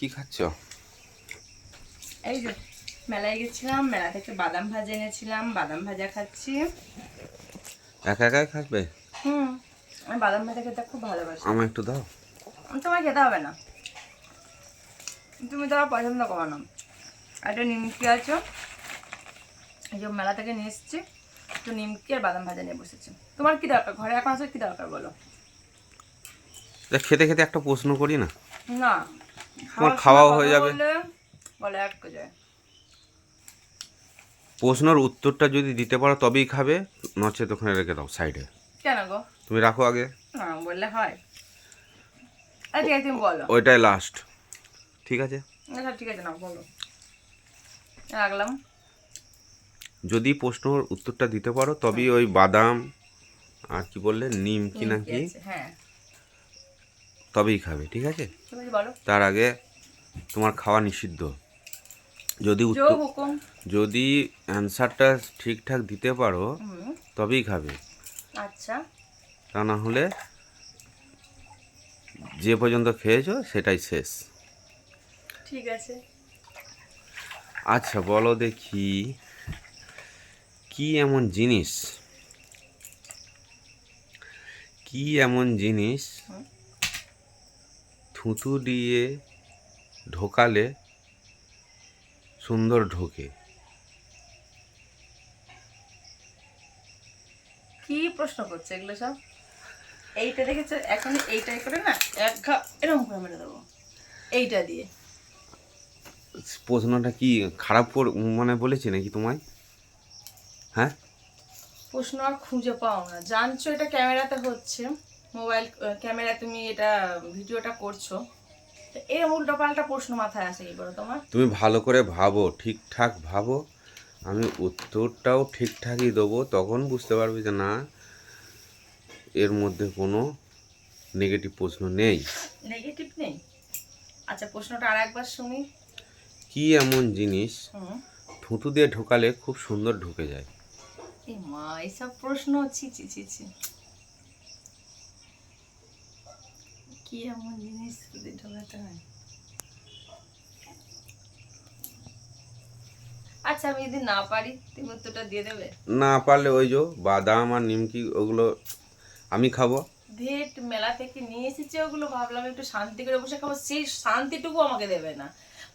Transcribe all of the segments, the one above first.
কি খাচ্ছ? এই যে মেলায় গেছিলাম মেলা থেকে বাদাম ভাজা এনেছিলাম বাদাম ভাজা খাচ্ছি। একা একাই খাবে? হুম আমি বাদাম ভাজা খেতে খুব ভালোবাসি। আমার একটু দাও। তোমার খেতে হবে না। তুমি তো পছন্দ করো না। একটা নিমকি আছো। এই যে মেলা থেকে নিয়ে এসেছি। একটু নিমকি আর বাদাম ভাজা নিয়ে বসেছি। তোমার কি দরকার? ঘরে এখন আসলে কি দরকার বলো? খেতে খেতে একটা প্রশ্ন করি না। না তোমার খাওয়াও হয়ে যাবে। বলে আটকে যায়। প্রশ্নের উত্তরটা যদি দিতে পারো তবেই খাবে নচেত ওখানে রেখে দাও সাইডে। কেন গো? তুমি রাখো আগে। না বললে হয়। আচ্ছা তুমি বলো। ওইটাই লাস্ট ঠিক আছে? আচ্ছা ঠিক আছে না বলো। রাখলাম। যদি প্রশ্নের উত্তরটা দিতে পারো তবেই ওই বাদাম আর কি বললে নিম কি না কি হ্যাঁ। তবেই খাবে ঠিক আছে? তার আগে তোমার খাওয়া নিষিদ্ধ। যদি যদি অ্যান্সারটা ঠিকঠাক দিতে পারো তবেই খাবে। আচ্ছা। তা না হলে যে পর্যন্ত খেয়েছো সেটাই শেষ। ঠিক আছে। আচ্ছা বলো দেখি কি এমন জিনিস কি এমন জিনিস। থুতু দিয়ে ঢোকালে সুন্দর ঢোকে। কি প্রশ্ন করছে এগুলো সব? এইটা দেখেছ? এখন এইটাই করে না এক ঘা এরকম করে মেরে দেবো। এইটা দিয়ে। প্রশ্নটা কি খারাপ মানে বলেছি নাকি তোমায়? হ্যাঁ? প্রশ্ন আর খুঁজে পাও না। জানছো এটা ক্যামেরাতে হচ্ছে। মোবাইল ক্যামেরা তুমি এটা ভিডিওটা করছ। এই উল্টো পাল্টা প্রশ্ন মাথায় আসে কি করে তোমার? তুমি ভালো করে ভাবো ঠিকঠাক ভাবো। আমি উত্তরটাও ঠিকঠাকই দেবো তখন বুঝতে পারবে যে না এর মধ্যে কোনো নেগেটিভ প্রশ্ন নেই। নেগেটিভ নেই? আচ্ছা প্রশ্নটা আর একবার শুনি। কি এমন জিনিস থুতু দিয়ে ঢোকালে খুব সুন্দর ঢুকে যায়? মা এইসব প্রশ্ন ছি ছি ছি ছি। কি এমন জিনিস যদি ঢোকাতে হয় আচ্ছা আমি যদি না পারি তুমি উত্তরটা দিয়ে দেবে? না পারলে ওই যে বাদাম আর নিমকি ওগুলো আমি খাব। ভেট মেলা থেকে নিয়ে এসেছি ওগুলো ভাবলাম একটু শান্তি করে বসে খাব। সেই শান্তিটুকু আমাকে দেবে না।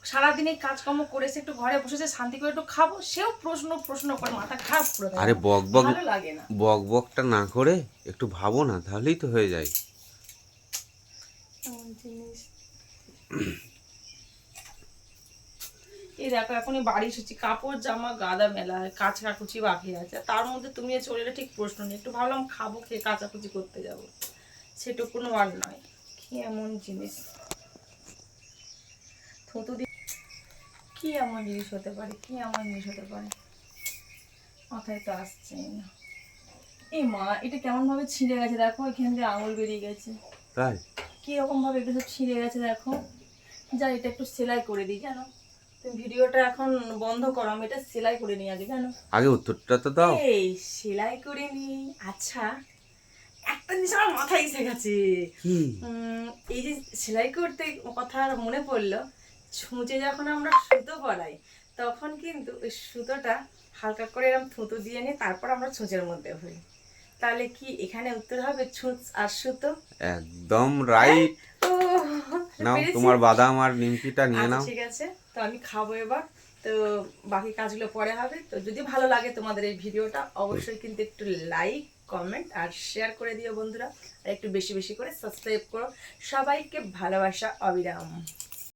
সারাদিন এই কাজকর্ম করেছে একটু ঘরে বসেছে শান্তি করে একটু খাব সেও প্রশ্ন প্রশ্ন করে মাথা খারাপ করে আরে বক বক ভালো লাগে না। বক বকটা না করে একটু ভাবো না তাহলেই তো হয়ে যায়। জিনিস এই দেখো বাড়ি কাপড়, জামা, গাদা মেলা কাজ কাকুচি বাকি আছে। তার মধ্যে তুমি চলে ঠিক প্রশ্ন নেই। একটু ভাবলাম খাব, খেয়ে করতে যাব। আর নয়। কি এমন জিনিস? থুতু দি কি এমন জিনিস হতে পারে? কি এমন জিনিস হতে পারে? মাথায় তো আসছে না। এই মা, এটা কেমন ভাবে ছিঁড়ে গেছে? দেখো, এখান দিয়ে আঙুল বেরিয়ে গেছে। তাই? কীরকম ভাবে সব ছিঁড়ে গেছে দেখো? যা এটা একটু সেলাই করে দিই জানো? তুমি ভিডিওটা এখন বন্ধ করো আমি এটা সেলাই করে নিই আগে জানো? আগে উত্তরটা তো দাও। এই সেলাই করে নিই। আচ্ছা একটা জিনিস আমার মাথায় এসে গেছে। এই যে সেলাই করতে কথা আর মনে পড়ল ছুঁচে যখন আমরা সুতো পরাই তখন কিন্তু ওই সুতোটা হালকা করে এরকম থুতো দিয়ে নিই তারপর আমরা ছুঁচের মধ্যে হই তাহলে কি এখানে উত্তর হবে ছুঁচ আর সুতো? একদম রাইট নাও তোমার বাদাম আর নিমকিটা নিয়ে আচ্ছা, নাও। ঠিক আছে। তো আমি খাব এবার। তো বাকি কাজগুলো পরে হবে। তো যদি ভালো লাগে তোমাদের এই ভিডিওটা অবশ্যই কিন্তু একটু লাইক কমেন্ট আর শেয়ার করে দিও বন্ধুরা। আর একটু বেশি বেশি করে সাবস্ক্রাইব করো। সবাইকে ভালোবাসা অবিরাম।